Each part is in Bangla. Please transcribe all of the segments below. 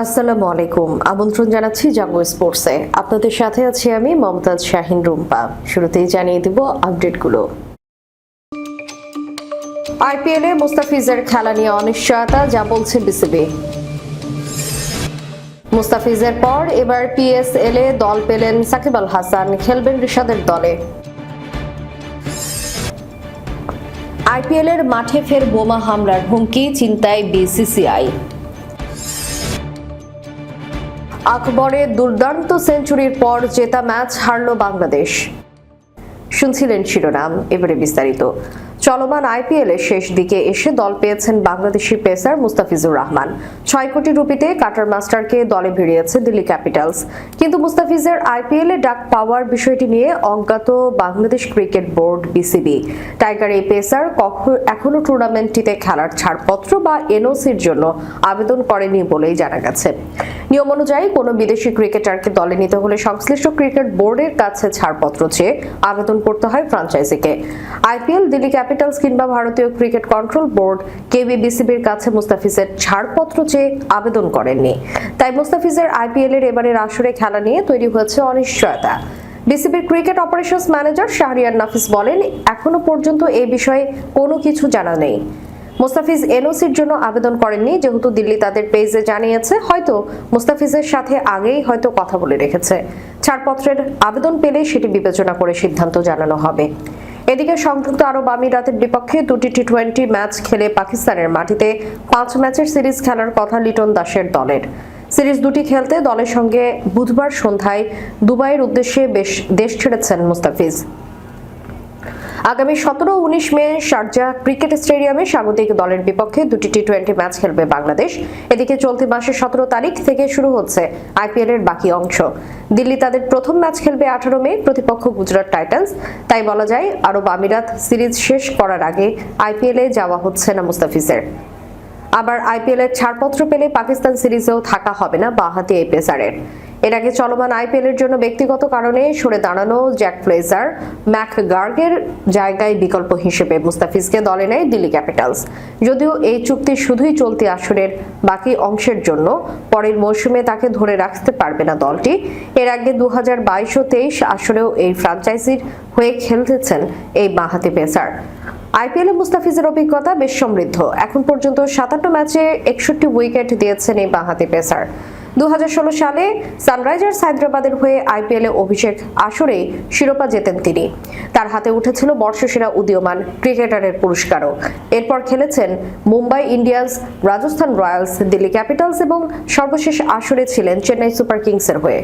আসসালামু আলাইকুম। আমন্ত্রণ জানাচ্ছি জাগো স্পোর্টসে। আপনাদের সাথে আছি আমি মমতাজ শাহিন রুম্পা। শুরুতেই জানিয়ে দিব আপডেটগুলো। আইপিএলে মুস্তাফিজের খেলা নিয়ে অনিশ্চয়তা, যা বলছে বিসিবি। মুস্তাফিজের পর এবার পিএসএল এ দল পেলেন সাকিব আল হাসান, খেলবেন রিশাদের দলে। আইপিএল এর মাঠে ফের বোমা হামলার হুমকি, চিন্তায় বিসিসিআই। আকবরের দুর্দান্ত সেঞ্চুরির পর জেতা ম্যাচ হারল বাংলাদেশ। শুনছিলেন শিরোনাম এবারে বিস্তারিত। চলমান আইপিএল এর শেষ দিকে এসে দল পেয়েছেন বাংলাদেশি পেসার মুস্তাফিজুর রহমান। ছয় কোটি রুপিতে কাটার মাস্টারকে দলে ভিড়িয়েছে দিল্লি ক্যাপিটালস। কিন্তু মুস্তাফিজের আইপিএল এ ডাক পাওয়ার বিষয়টি নিয়ে অজ্ঞাত Bangladesh cricket board BCB. Tiger এই পেসার এখনও টুর্নামেন্টটিতে খেলার ছাড়পত্র বা এনওসির জন্য আবেদন করেনি বলেই জানা গেছে। নিয়ম অনুযায়ী কোনো বিদেশি ক্রিকেটারকে দলে নিতে হলে সংশ্লিষ্ট ক্রিকেট বোর্ডের কাছে ছাড়পত্র চেয়ে আবেদন করতে হয় ফ্রাঞ্চাইজিকে। আইপিএল দিল্লি ক্যাপিটালস কিংবা ভারতীয় ক্রিকেট কন্ট্রোল বোর্ড কেবিবিসিবির কাছে মুস্তাফিজের ছাড়পত্র চেয়ে আবেদন করেননি। তাই মুস্তাফিজের আইপিএল এর এবারের আসরে খেলা নিয়ে তৈরি হয়েছে অনিশ্চয়তা। বিসিবির cricket operations manager Shahriar Nafees বলেন, এখনও পর্যন্ত এই বিষয়ে কোনো কিছু জানা নেই। মুস্তাফিজ এনওসির জন্য আবেদন করেননি, যেহেতু দিল্লি তাদের পেজে জানিয়েছে, হয়তো মুস্তাফিজের সাথে আগেই হয়তো কথা বলে রেখেছে। ছাড়পত্রের আবেদন পেলে সেটি বিবেচনা করে সিদ্ধান্ত জানানো হবে। এদিকে সংযুক্ত আরব আমিরাতের বিপক্ষে দুটি টি টোয়েন্টি ম্যাচ খেলে পাকিস্তানের মাটিতে পাঁচ ম্যাচের সিরিজ খেলার কথা লিটন দাসের দলের। সিরিজ দুটি খেলতে দলের সঙ্গে বুধবার সন্ধ্যায় দুবাইয়ের উদ্দেশ্যে বেশ দেশ ছেড়েছেন মুস্তাফিজ। আগামী সতেরো উনিশ মে শারজা ক্রিকেট স্টেডিয়ামে স্বাগতিক দলের বিপক্ষে দুটি টি টোয়েন্টি ম্যাচ খেলবে বাংলাদেশ। এদিকে চলতি মাসের সতেরো তারিখ থেকে শুরু হচ্ছে আইপিএল এর বাকি অংশ। দিল্লি তাদের প্রথম ম্যাচ খেলবে আঠারো মে, প্রতিপক্ষ গুজরাট টাইটান্স। তাই বলা যায়, আরব আমিরাত সিরিজ শেষ করার আগে আইপিএলে যাওয়া হচ্ছে না মুস্তাফিজের। আবার আইপিএল এর ছাড়পত্র পেলে পাকিস্তান সিরিজেও থাকা হবে না বাহাতি এই পেসারের এর আগে চলমান আইপিএল এর জন্য ব্যক্তিগত কারণে সরে দাঁড়ানো জ্যাক ফ্লেজার, ম্যাক গার্গের জায়গায় বিকল্প হিসেবে মুস্তাফিজকে দলে নেয় দিল্লি ক্যাপিটালস। যদিও এই চুক্তি শুধুই চলতি আসরের বাকি অংশের জন্য, পরের মৌসুমে তাকে ধরে রাখতে পারবে না দলটি। এর আগে দু হাজার বাইশ তেইশ আসরেও এই ফ্রাঞ্চাইজির হয়ে খেলতেছেন এই বাহাতি পেসার। আইপিএলে মুস্তাফিজের অভিজ্ঞতা বেশ সমৃদ্ধ। এখন পর্যন্ত সাতান্ন ম্যাচে একষট্টি উইকেট দিয়েছেন এই বাঁহাতি পেসার। দুহাজার ষোলো সালে সানরাইজার্স হায়দ্রাবাদের হয়ে আইপিএলে অভিষেক আসরে শিরোপা জেতেন তিনি। তার হাতে উঠেছিল বর্ষসেরা উদীয়মান ক্রিকেটারের পুরস্কারও। এরপর খেলেছেন Mumbai Indians, Rajasthan Royals, Delhi Capitals এবং সর্বশেষ আসরে ছিলেন চেন্নাই সুপার কিংসের হয়ে।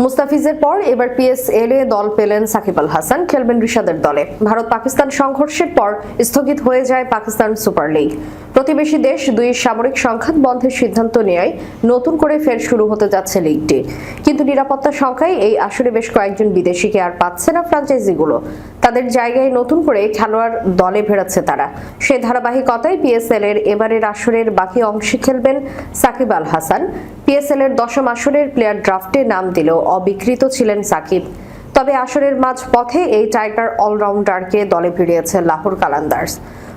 মুস্তাফিজের পর এবার পিএসএল এ দল পেলেন সাকিব আল হাসান, খেলবেন রিশাদের দলে। ভারত পাকিস্তান সংঘর্ষের পর স্থগিত হয়ে যায় পাকিস্তান সুপার লিগ। প্রতিবেশী দেশ দুই সামরিক সংঘাত বন্ধের সিদ্ধান্ত নেয় নতুন করে ফের শুরু হতে যাচ্ছে লিগটি। কিন্তু নিরাপত্তা সংখ্যায় এই আসরে বেশ কয়েকজন বিদেশিকে আর পাচ্ছে না ফ্রাঞ্চাইজিগুলো তাদের জায়গায় নতুন করে খেলোয়াড় দলে ফেরাচ্ছে তারা। সেই ধারাবাহিকতায় পিএসএল এর এবারের আসরের বাকি অংশে খেলবেন সাকিব আল হাসান। পিএসএল এর দশম আসরের প্লেয়ার ড্রাফটে নাম দিলেও অবিকৃত ছিলেন সাকিব। তবে আসরের মাঝ পথে এই টাইগার অলরাউন্ডারকে দলে ভিড়িয়েছে লাহোর কালান্দার্স।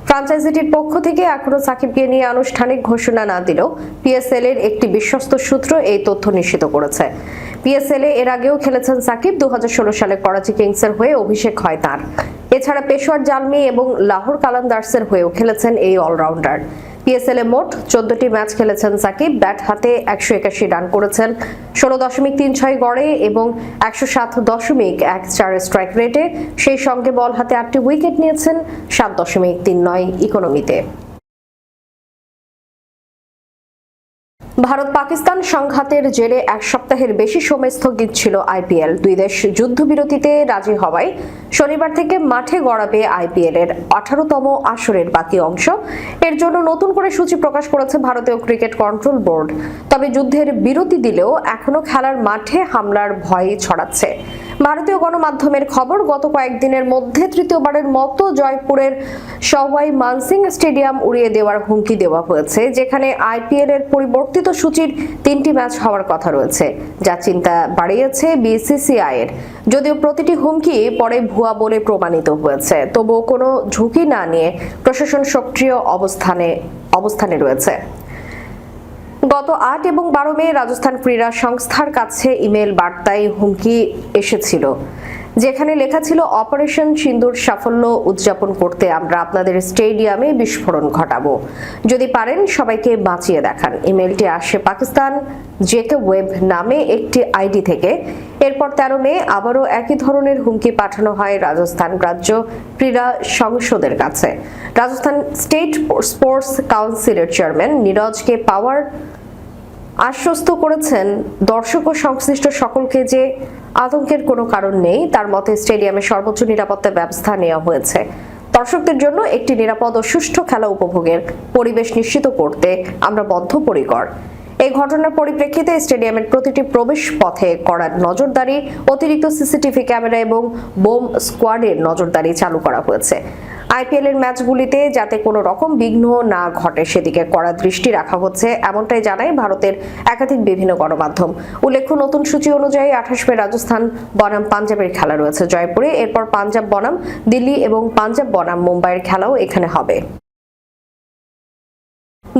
ফ্রাঞ্চাইজিটির পক্ষ থেকে এখনও সাকিবকে নিয়ে আনুষ্ঠানিক ঘোষণা না দিলেও পিএসএল এর একটি বিশ্বস্ত সূত্র এই তথ্য নিশ্চিত করেছে। পিএসএল এ এর আগেও খেলেছেন সাকিব। দুহাজার ষোলো সালে করাচি কিংসের হয়ে অভিষেক হয় তার। এছাড়া পেশোয়ার জালমি এবং লাহোর কালান্দার্সের হয়েও খেলেছেন এই অলরাউন্ডার। পিএসএল এ মোট চোদ্দটি ম্যাচ খেলেছেন সাকিব। ব্যাট হাতে একশো একাশি রান করেছেন। ষোলো দশমিক তিন ছয় গড়ে এবং একশো সাত দশমিক এক চার স্ট্রাইক রেটে, সেই সঙ্গে বল হাতে আটটি উইকেট নিয়েছেন সাত দশমিক তিন নয় ইকোনমিতে। ভারত পাকিস্তান সংঘাতের জেরে এক সপ্তাহের বেশি সময় স্থগিত ছিল আইপিএল। দুই দেশ যুদ্ধবিরতিতে রাজি হওয়ায় শনিবার থেকে মাঠে গড়াবে আইপিএল এর আঠারোতম আসরের বাকি অংশ। এর জন্য নতুন করে সূচি প্রকাশ করেছে ভারতীয় ক্রিকেট কন্ট্রোল বোর্ড। তবে যুদ্ধের বিরতি দিলেও এখনও খেলার মাঠে হামলার ভয় ছড়াচ্ছে। ভারতীয় গণমাধ্যমের খবর, গত কয়েকদিনের মধ্যে তৃতীয়বারের মতো জয়পুরের সওয়াই মানসিং স্টেডিয়াম উড়িয়ে দেওয়ার হুমকি দেওয়া হয়েছে, যেখানে আইপিএল এর পরিবর্তিত সূচির তিনটি ম্যাচ হওয়ার কথা রয়েছে, যা চিন্তা বাড়িয়েছে বিসিসিআই এর। যদিও প্রতিটি হুমকি পরে ভুয়া বলে প্রমাণিত হয়েছে, তবুও কোনো ঝুঁকি না নিয়ে প্রশাসন সক্রিয় অবস্থানে অবস্থানে রয়েছে। গত আট এবং বারো মে রাজস্থান ক্রীড়া সংস্থার কাছে ইমেল বার্তায় হুমকি এসেছিল, যেখানে লেখা ছিল, অপারেশন সিন্দুর সাফল্য উদযাপন করতে আমরা আপনাদের স্টেডিয়ামে বিস্ফোরণ ঘটাবো। যদি পারেন সবাইকে বাঁচিয়ে দেখান। ইমেলটি আসে পাকিস্তান জেকে ওয়েব নামে একটি আইডি থেকে। এরপর তেরো মে আবারও একই ধরনের হুমকি পাঠানো হয় রাজস্থান রাজ্য ক্রীড়া সংসদের কাছে। রাজস্থান স্টেট স্পোর্টস কাউন্সিলের চেয়ারম্যান নীরজকে পাওয়ার আশ্বস্ত করেছেন দর্শক ও সংশ্লিষ্ট সকলকে যে আতঙ্কের কোনো কারণ নেই, তার মতে স্টেডিয়ামে সর্বোচ্চ নিরাপত্তা ব্যবস্থা নেওয়া হয়েছে। দর্শকদের জন্য একটি নিরাপদ ও সুষ্ঠু খেলা উপভোগের পরিবেশ নিশ্চিত করতে আমরা বদ্ধপরিকর। এই ঘটনার পরিপ্রেক্ষিতে স্টেডিয়ামের প্রতিটি প্রবেশ পথে কড়া নজরদারি, অতিরিক্ত সিসিটিভি ক্যামেরা এবং বোম স্কোয়াডের নজরদারি চালু করা হয়েছে। আইপিএল এর ম্যাচগুলিতে যাতে কোনো রকম বিঘ্ন না ঘটে, সেদিকে কড়া দৃষ্টি রাখা হচ্ছে, এমনটাই জানায় ভারতের একাধিক বিভিন্ন গণমাধ্যম। উল্লেখ্য, নতুন সূচি অনুযায়ী আঠাশ মে রাজস্থান বনাম পাঞ্জাবের খেলা রয়েছে জয়পুরে। এরপর পাঞ্জাব বনাম, দিল্লি এবং পাঞ্জাব বনাম মুম্বাইয়ের খেলাও এখানে হবে।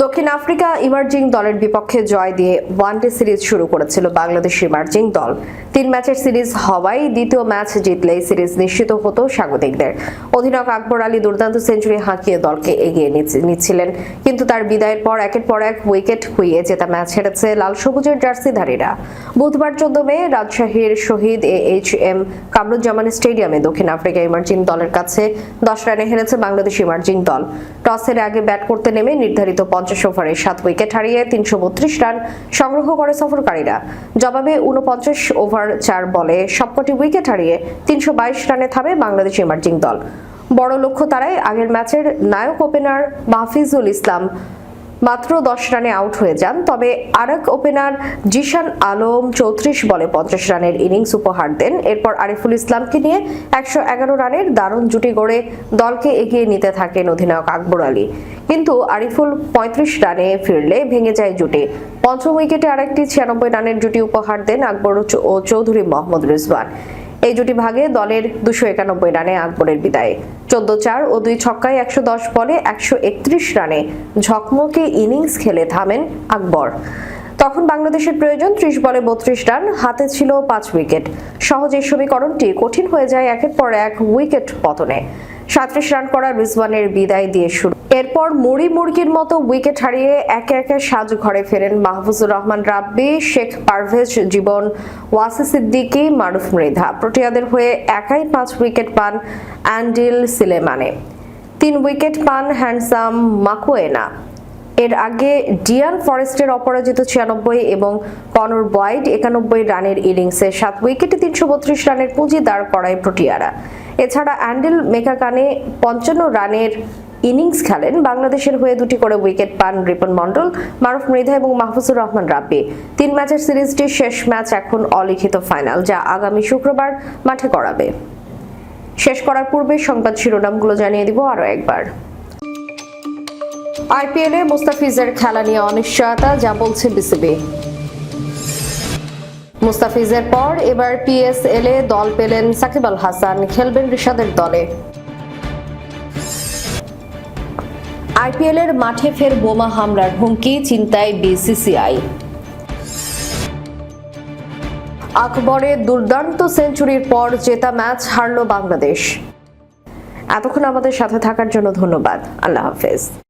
দক্ষিণ আফ্রিকা ইমার্জিং দলের বিপক্ষে জয় দিয়ে ওয়ানডে সিরিজ শুরু করেছিল বাংলাদেশ ইমার্জিং দল। তিন ম্যাচের সিরিজ হওয়ায় দ্বিতীয় ম্যাচ জিতলেই সিরিজ নিশ্চিত হতো স্বাগতিকদের। অধিনায়ক আকবর আলী দুর্দান্ত সেঞ্চুরি হাঁকিয়ে দলকে এগিয়ে নিচ্ছিলেন। কিন্তু তার বিদায়ের পর একের পর এক উইকেট খুইয়ে জেতা ম্যাচ হেরেছে লাল সবুজের জার্সিধারীরা। বুধবার চোদ্দ মে রাজশাহীর Shahid A H M Kamaruzzaman stadium দক্ষিণ আফ্রিকা ইমার্জিং দলের কাছে দশ রানে হেরেছে বাংলাদেশ ইমার্জিং দল। টসের আগে ব্যাট করতে নেমে নির্ধারিত পঞ্চাশ ওভারে সাত উইকেট হারিয়ে তিনশো বত্রিশ রান সংগ্রহ করে সফরকারীরা। জবাবে উনপঞ্চাশ ওভার চার বলে সবকটি উইকেট হারিয়ে তিনশো বাইশ রানে থামে বাংলাদেশ ইমার্জিং দল। বড় লক্ষ্য তারাই আগের ম্যাচের নায়ক ওপেনার মাহফিজুল ইসলাম মাত্র দশ রানে আউট হয়ে যান। তবে আরেক ওপেনার জিশান আলম চৌত্রিশ বলে পঞ্চাশ রানের ইনিংস উপহার দেন। এরপর আরিফুল ইসলামকে নিয়ে একশো এগারো রানের দারুণ জুটি গড়ে দলকে এগিয়ে নিতে থাকেন অধিনায়ক আকবর আলী। কিন্তু আরিফুল পঁয়ত্রিশ রানে ফিরলে ভেঙে যায় জুটি। পঞ্চম উইকেটে আরেকটি ছিয়ানব্বই রানের জুটি উপহার দেন আকবর ও চৌধুরী মোহাম্মদ রিজওয়ান। এই জুটি ভাগে দলের দুশো একানব্বই রানে আকবরের বিদায়। চোদ্দ চার ও দুই ছক্কায় একশো দশ বলে একশো একত্রিশ রানে ঝকমকে ইনিংস খেলে থামেন আকবর। তখন বাংলাদেশের প্রয়োজন ত্রিশ বলে বত্রিশ রান, হাতে ছিল পাঁচ উইকেট। সহজ এই সমীকরণটি কঠিন হয়ে যায় একের পর এক উইকেট পতনে। সাঁত্রিশ রান করা রিজওয়ানের বিদায় দিয়ে শুরু। এরপর মুড়ি মুরগির মতো উইকেট হারিয়ে একে একে সাজ ঘরে ফেরেন মাহফুজুর রহমান, রাব্বি, শেখ পারভেজ, জীবন, ওয়াসি সিদ্দিকী, মারুফ মৃধা। প্রোটিয়াদের হয়ে একাই পাঁচ উইকেট পান অ্যান্ডিল সিলেমানে। তিন উইকেট পান হ্যান্ডসাম মাকুয়েনা। এর আগে ডিয়ান ফরেস্টের অপরাজিত ছিয়ানব্বই এবং কনর বয়েড একানব্বই রানের ইনিংসে সাত উইকেটে তিনশো বত্রিশ রানের পুঁজি দাঁড় করায় প্রোটিয়ারা। এছাড়া অ্যান্ডেল মেকাকানে পঞ্চান্ন রানের ইনিংস খেলেন বাংলাদেশের হয়ে দুটি করে উইকেট পান রিপন মন্ডল মারুফ মৃধা এবং মাহফুজুর রহমান রাব্বি। তিন ম্যাচের সিরিজটির শেষ ম্যাচ এখন অলিখিত ফাইনাল, যা আগামী শুক্রবার মাঠে করাবে শেষ করার পূর্বে সংবাদ শিরোনামগুলো জানিয়ে দিব আরও একবার। আইপিএলে মুস্তাফিজের খেলা নিয়ে অনিশ্চয়তা, যা বলছে বিসিবি। মুস্তাফিজের পর এবার পিএসএল এ দল পেলেন সাকিব আল হাসান, খেলবেন রিশাদের দলে। আইপিএল এর মাঠে ফের বোমা হামলার হুমকি, চিন্তায় বিসিসিআই। আকবরের দুর্দান্ত সেঞ্চুরির পর জেতা ম্যাচ হারল বাংলাদেশ। এতক্ষণ আমাদের সাথে থাকার জন্য ধন্যবাদ। আল্লাহ হাফেজ।